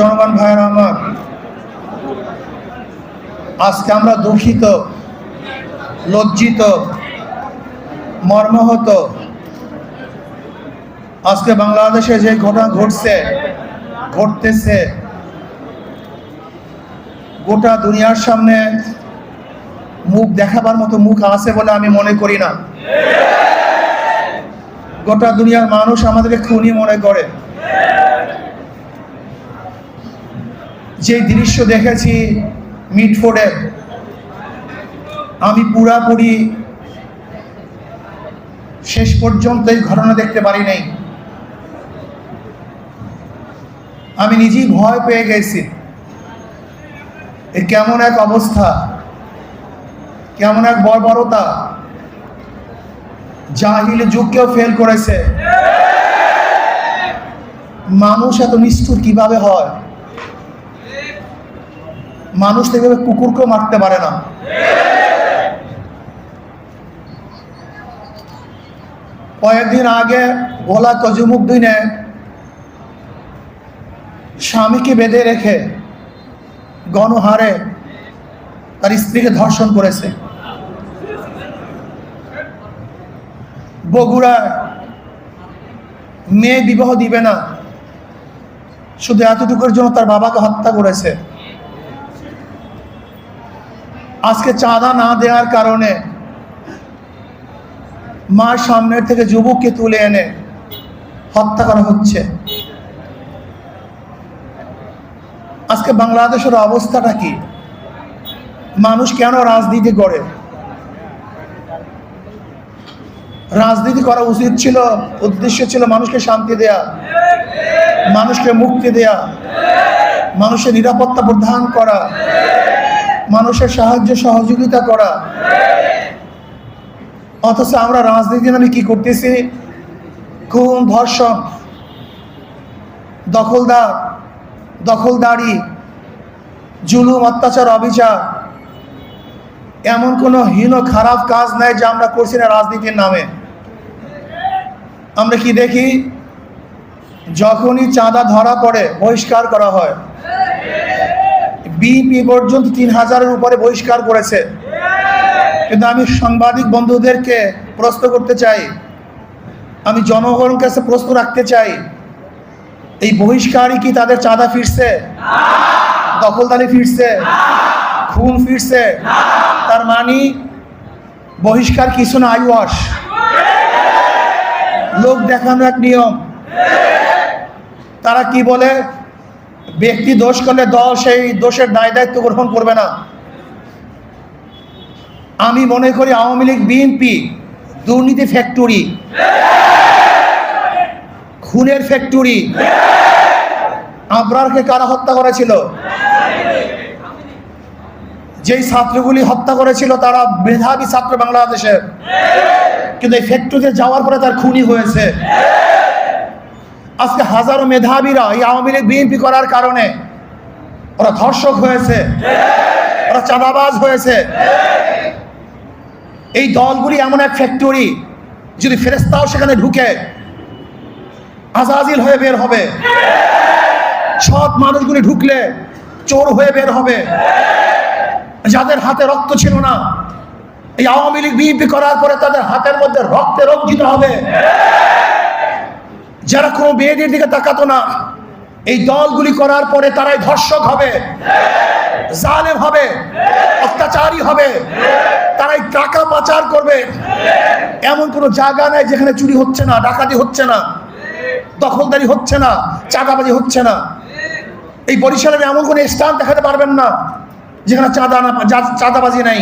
জনগণ ভাইয়ের আমার, আজকে আমরা দুঃখিত, লজ্জিত, মর্মাহত। আজকে বাংলাদেশে যে ঘটনা ঘটছে, ঘটতেছে, গোটা দুনিয়ার সামনে মুখ দেখাবার মতো মুখ আছে বলে আমি মনে করি না। গোটা দুনিয়ার মানুষ আমাদেরকে খুনি মনে করে। যে দৃশ্য দেখেছি মিটফোর্ডে আমি পুরাপুরি শেষ পর্যন্ত এই ঘটনা দেখতে পারি নাই। আমি নিজেই ভয় পেয়ে গেছি এ কেমন এক অবস্থা, কেমন এক বর্বরতা, জাহিল যুগকেও ফেল করেছে। মানুষ এত নিষ্ঠুর কীভাবে হয়? মানুষ থেকে কুকুরকেও মারতে পারে না। কয়েকদিন আগে ভোলা কজুমুদ্দিনে স্বামীকে বেঁধে রেখে গণহারে তার স্ত্রীকে ধর্ষণ করেছে। বগুড়ায় মেয়ে বিবাহ দিবে না। শুধু এতটুকুর জন্য তার বাবাকে হত্যা করেছে। আজকে চাঁদা না দেওয়ার কারণে মার সামনের থেকে যুবককে তুলে এনে হত্যা করা হচ্ছে। আজকে বাংলাদেশের অবস্থাটা কি? মানুষ কেন রাজনীতি করে? রাজনীতি করা উচিত ছিল, উদ্দেশ্য ছিল মানুষকে শান্তি দেয়া, মানুষকে মুক্তি দেয়া, মানুষের নিরাপত্তা প্রদান করা মানুষের সাহায্য, সহযোগিতা করা। অথচ আমরা রাজনীতি নামে কি করতেছি? খুন, ধর্ষণ, দখলদার, দখলদারি, জুলুম, অত্যাচার, অবিচার, এমন কোনো হীন খারাপ কাজ নাই যা আমরা করছি না রাজনীতির নামে। আমরা কি দেখি? যখনই চাঁদা ধরা পড়ে, বহিষ্কার করা হয়। বিপি পর্যন্ত তিন হাজারের উপরে বহিষ্কার করেছে। কিন্তু আমি সাংবাদিক বন্ধুদেরকে প্রশ্ন করতে চাই, আমি জনগণের কাছে প্রশ্ন রাখতে চাই, এই বহিষ্কারই কি তাদের চাঁদা ফিরছে? দখলদারি ফিরছে? খুন ফিরছে? তার মানে বহিষ্কার কিছু না আইওয়াস লোক দেখানো এক নিয়ম। তারা কি বলে? ব্যক্তি দোষ করলে দল সেই দোষের দায় দায়িত্ব গ্রহণ করবে না। আমি মনে করি আওয়ামী লীগ, বিএনপি দুর্নীতি ফ্যাক্টরি। খুনের ফ্যাক্টরি। আবরারকে কারা হত্যা করেছিল? যেই ছাত্রগুলি হত্যা করেছিল তারা মেধাবী ছাত্র বাংলাদেশের কিন্তু এই ফ্যাক্টরিতে যাওয়ার পরে তার খুনি হয়েছে। আজকে হাজারো মেধাবীরা এই আওয়ামী লীগ, বিএনপি করার কারণে ওরা ধর্ষক হয়েছে, ওরা চাঁদাবাজ হয়েছে। এই দলগুলি এমন এক ফ্যাক্টরি যদি ফেরেস্তাও সেখানে ঢুকে, আজাজিল হয়ে বের হবে। সৎ মানুষগুলি ঢুকলে চোর হয়ে বের হবে। যাদের হাতে রক্ত ছিল না, এই আওয়ামী লীগ, বিএনপি করার পরে তাদের হাতের মধ্যে রক্তে রঞ্জিত হবে। যারা কোনো মেয়েদের দিকে তাকাতো না, এই দলগুলি করার পরে তারাই ধর্ষক হবে, জালেম হবে, অত্যাচারী হবে, তারাই টাকা পাচার করবে। এমন কোনো জায়গা নাই যেখানে চুরি হচ্ছে না, ডাকাতি হচ্ছে না, দখলদারি হচ্ছে না, চাঁদাবাজি হচ্ছে না। এই বরিশালের এমন কোনো স্থান দেখাতে পারবেন না যেখানে চাঁদা না চাঁদাবাজি নাই।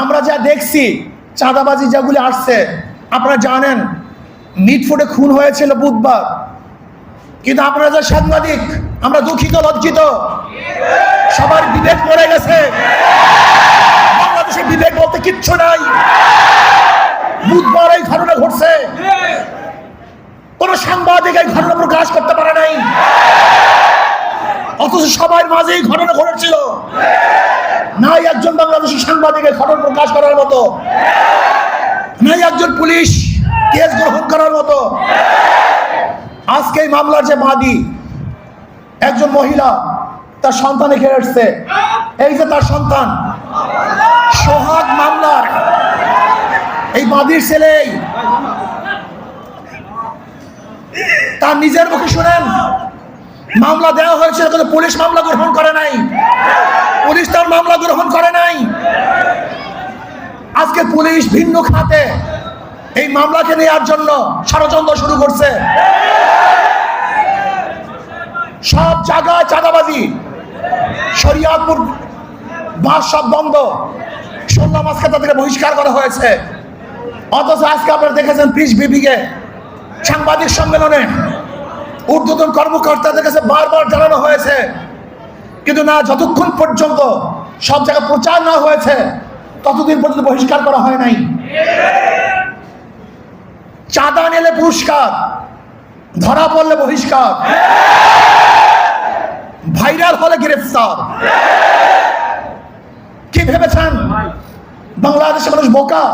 আমরা যা দেখছি, চাঁদাবাজি যেগুলি আসছে, আপনারা জানেন মিটফুটে খুন হয়েছিল বুধবার। কিন্তু আপনারা যা সাংবাদিক, আমরা দুঃখিত, লজ্জিত। সবার বিবেক মরে গেছে। বাংলাদেশে বিবেক বলতে কিচ্ছু নাই। বুধবার এই ঘটনা ঘটছে। কোন সাংবাদিক এই ঘটনা প্রকাশ করতে পারে নাই। অথচ সবার মাঝে এই ঘটনা ঘটেছিল। নাই একজন বাংলাদেশের সাংবাদিকের ঘটনা প্রকাশ করার মতো। নাই একজন পুলিশ। কেস গ্রহণ করার মতো। আজকে এই মামলার যে বাদী, একজন মহিলা তার সন্তান এখানে এসছে এই যে তার সন্তান, সোহাগ মামলার এই বাদীর ছেলেই। তার নিজের মুখে শুনেন, মামলা দেওয়া হয়েছে কিন্তু পুলিশ মামলা গ্রহণ করে নাই। পুলিশ তার মামলা গ্রহণ করে নাই। আজকে পুলিশ ভিন্ন খাতে এই মামলাকে নেওয়ার জন্য ষড়যন্ত্র শুরু করছে। সব জায়গায় চাঁদাবাজি। শরিয়াতপুর বাস সব বন্ধ। শুনলাম আজকে তাদেরকে বহিষ্কার করা হয়েছে। অথচ আজকে আপনারা দেখেছেন পিস বিবিকে সাংবাদিক সম্মেলনে। ঊর্ধ্বতন কর্মকর্তাদের কাছে বারবার জানানো হয়েছে। কিন্তু না, যতক্ষণ পর্যন্ত সব জায়গায় প্রচার না হয়েছে, ততদিন পর্যন্ত বহিষ্কার করা হয় নাই। চাঁদা নিলে পুরস্কার, ধরা পড়লে বহিষ্কার, ভাইরাল হলে গ্রেফতার। কি ভেবেছেন? বাংলাদেশের মানুষ বোকা?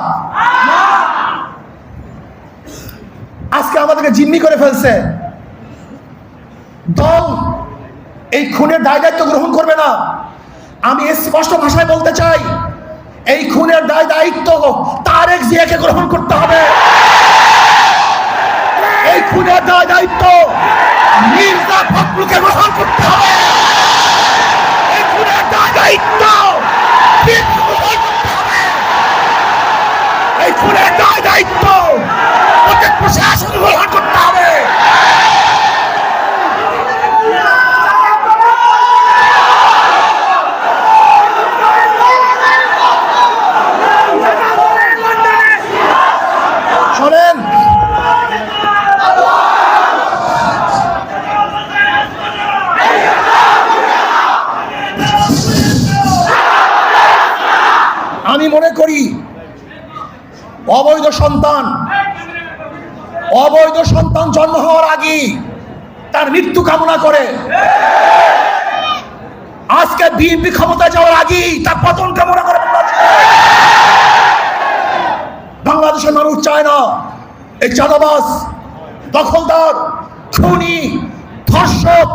আজকে আমাদেরকে জিম্মি করে ফেলছে। দল এই খুনের দায় দায়িত্ব গ্রহণ করবে না। আমি স্পষ্ট ভাষায় বলতে চাই, এই খুনের দায় দায়িত্ব তারেক জিয়াকে গ্রহণ করতে হবে। খুনের দায় দায়িত্ব মির্জা ফখরুলকে গ্রহণ করতে হবে এই খুনের দায় দায়িত্ব। এই দায়িত্ব গ্রহণ করতে হবে শোনেন আমি মনে করি অবৈধ সন্তান। অবৈধ সন্তান জন্ম হওয়ার আগেই তার মৃত্যু কামনা করে। আজকে বিএনপি ক্ষমতা যাওয়ার আগেই তার পতন কামনা করে বাংলাদেশের মানুষ চায় না, এই চাঁদাবাস দখলদার, খুনি, ধর্ষক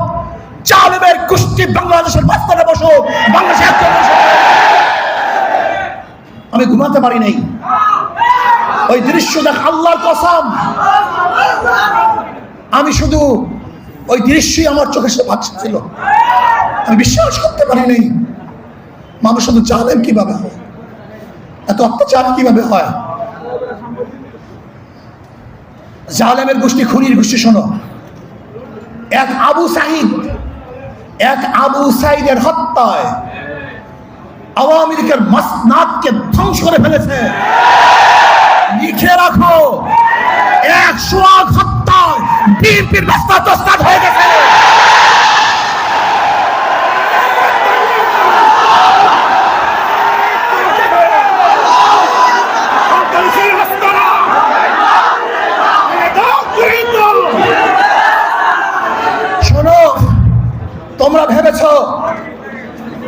চালেমের গোষ্ঠী বাংলাদেশের মাঝখানে বসো বাংলাদেশে। আমি ঘুমাতে পারি নাই। ওই দৃশ্য দেখ, আল্লাহর কসম। আমি শুধু ওই দৃশ্যই আমার চোখের সাথে ভাসছিল। আমি বিশ্বাস করতে পারি নাই। মানুষ শুধু জানেন কীভাবে হয়। এত অত্যাচার কীভাবে হয়। জালেমের গোষ্ঠী, খুনির গোষ্ঠী, শোনো। এক আবু সাহিদ এক আবু সাইদের হত্যায় আওয়ামী লীগের মাসনাদকে ধ্বংস করে ফেলেছে লিখে রাখো একশো হত্যায় বিএনপির রাস্তা তস্তাদ হয়ে গেছে। তোমরা ভেবেছ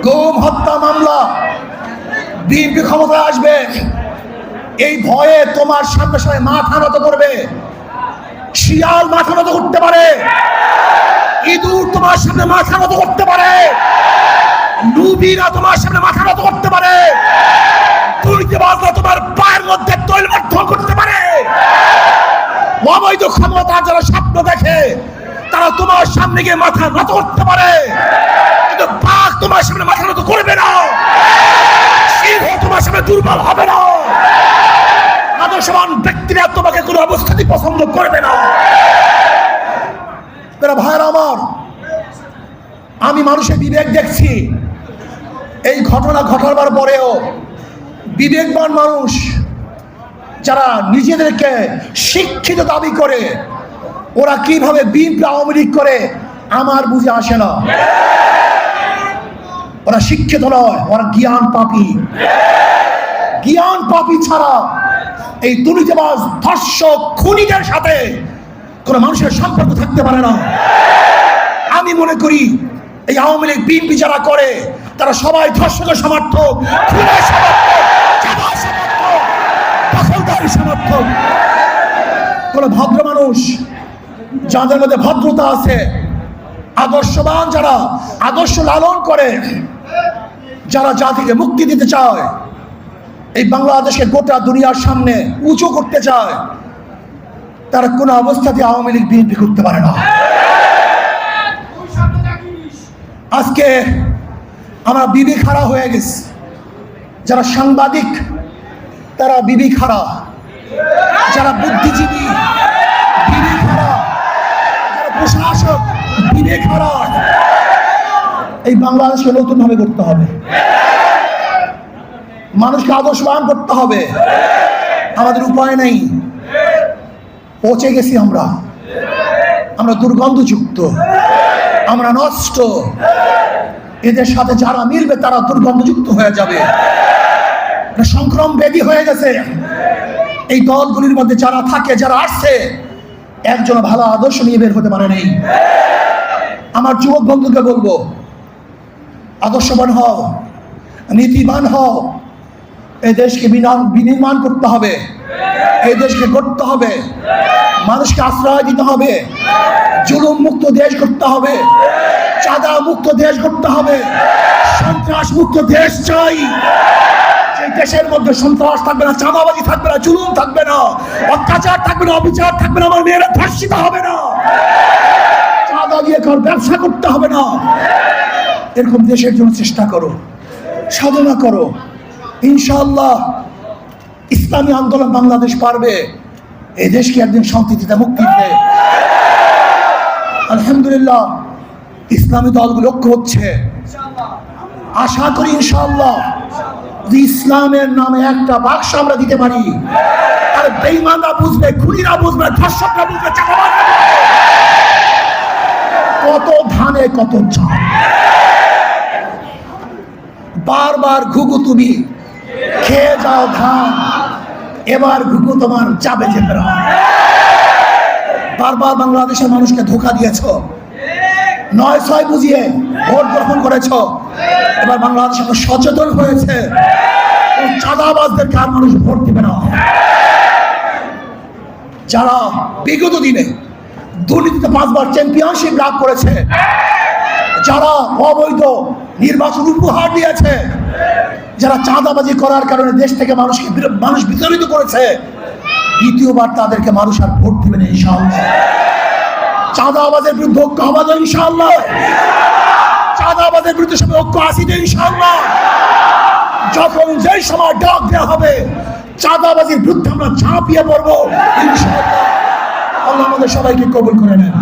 গুম, হত্যা, মামলা, বিএনপি ক্ষমতায় আসবে। এই ভয়ে তোমার সামনে সামনে মাথা নত করবে। শিয়াল মাথা মতো করতে পারে। ইঁদুর তোমার সামনে মাথা মতো করতে পারে। লুবিরা তোমার সামনে মাথা নত করতে পারে। দুর্নীতিবাজরা তোমার পায়ের মধ্যে তৈলবদ্ধ করতে পারে। অবৈধ ক্ষমতা যারা স্বপ্ন দেখে, তারা তোমার সামনে গিয়ে মাথা নত করতে পারে। কিন্তু বাঘ তোমার সামনে মাথা নত করবে না। সিংহ তোমার সামনে দুর্বল হবে না। আদর্শবান ব্যক্তিরা তোমাকে কোনো অবস্থাতেই পছন্দ করবে না। এরা ভাইয়ের আমার, আমি মানুষের বিবেক দেখছি। এই ঘটনা ঘটাবার পরেও বিবেকবান মানুষ যারা নিজেদেরকে শিক্ষিত দাবি করে, ওরা কীভাবে বিএনপি আওয়ামী লীগ করে, আমার বুঝে আসে না। ওরা শিক্ষিত নয়, ওরা জ্ঞান পাপি। জ্ঞান পাপি ছাড়া এই দুর্নীতিবাজ, ধর্ষক, খুনিদের সাথে কোনো মানুষের সম্পর্ক থাকতে পারে না। আমি মনে করি এই আওয়ামী লীগ বিএনপি যারা করে, তারা সবাই ধর্ষকের সমর্থক, খুনের সমর্থক। কোন ভদ্র মানুষ যাদের মধ্যে ভদ্রতা আছে, আদর্শবান যারা, আদর্শ লালন করে, যারা জাতিকে মুক্তি দিতে চায় এই বাংলাদেশকে গোটা দুনিয়ার সামনে উঁচু করতে চায়, তারা কোনো অবস্থাতে আওয়ামী লীগ বিএনপি করতে পারে না। আজকে আমরা বিবি খাড়া হয়ে গেছি। যারা সাংবাদিক, তারা বিবি খাড়া। যারা বুদ্ধিজীবী, বিবি খাড়া। যারা প্রশাসক, বিবে খাড়া। এই বাংলাদেশকে নতুনভাবে করতে হবে। মানুষকে আদর্শবান করতে হবে। আমাদের উপায় নেই। পচে গেছি আমরা। আমরা দুর্গন্ধযুক্ত। আমরা নষ্ট। এদের সাথে যারা মিলবে, তারা দুর্গন্ধযুক্ত হয়ে যাবে। সংক্রম ব্যাধি হয়ে গেছে। এই দলগুলির মধ্যে যারা থাকে, যারা আসছে একজন ভালো আদর্শ নিয়ে বের হতে পারে নেই। আমার যুবক বন্ধুকে বলব, আদর্শবান হও, নীতিবান হও। এই দেশকে বিনা- বিনির্মাণ করতে হবে। এই দেশকে গড়তে হবে। মানুষকে আশ্রয় দিতে হবে। জুলুম মুক্ত দেশ করতে হবে। চাঁদা মুক্ত দেশ করতে হবে। সন্ত্রাস মুক্ত দেশ চাই। সেই দেশের মধ্যে সন্ত্রাস থাকবে না, চাঁদাবাজি থাকবে না, জুলুম থাকবে না, অত্যাচার থাকবে না, অবিচার থাকবে না, আমার মেয়েরা ধর্ষিত হবে না। চাঁদা দিয়ে কার ব্যবসা করতে হবে না। এরকম দেশের জন্য চেষ্টা করো। সাধনা করো। ইনশাআল্লাহ ইসলামী আন্দোলন বাংলাদেশ পারবে। এই দেশকে একদিন শান্তি দিতে মুক্তি দিতে আলহামদুলিল্লাহ, ইসলামী দলগুলো ঐক্য হচ্ছে। আশা করি ইনশাআল্লাহ ইসলামের নামে একটা বাক্স আমরা দিতে পারি। আর বেইমানরা বুঝবে, খুনিরা বুঝবে, ধর্ষকরা বুঝবে। কত ধানে, কত চাল। বারবার ঘুঘু তুমি খেয়ে যাও ধান এবার ঘুঘু তোমার যাবে যে বারবার বাংলাদেশের মানুষকে ধোকা দিয়েছ। নয় ছয় বুঝিয়ে ভোট গ্রহণ করেছ। এবার বাংলাদেশ এখন সচেতন হয়েছে। ওই চাঁদাবাজদেরকে আর মানুষ ভোট দিবে না? যারা বিগত দিনে দুর্নীতিতে পাঁচবার চ্যাম্পিয়নশিপ লাভ করেছে, যারা অবৈধ নির্বাচন উপহার দিয়েছে যারা চাঁদাবাজি করার কারণে দেশ থেকে মানুষকে মানুষ বিতাড়িত করেছে, দ্বিতীয়বার তাদেরকে মানুষ আর ভোট দিবে না, ইনশাআল্লাহ। চাঁদাবাজের বিরুদ্ধে ঐক্য হবে না, ইনশাআল্লাহ। চাঁদাবাজের বিরুদ্ধে সবাই ঐক্য আসিবে ইনশাআল্লাহ। যখন যেই সময় ডাক দেওয়া হবে, চাঁদাবাজির বিরুদ্ধে আমরা ঝাঁপিয়ে পড়ব, ইনশাআল্লাহ। আল্লাহ আমাদের সবাইকে কবুল করে নেন।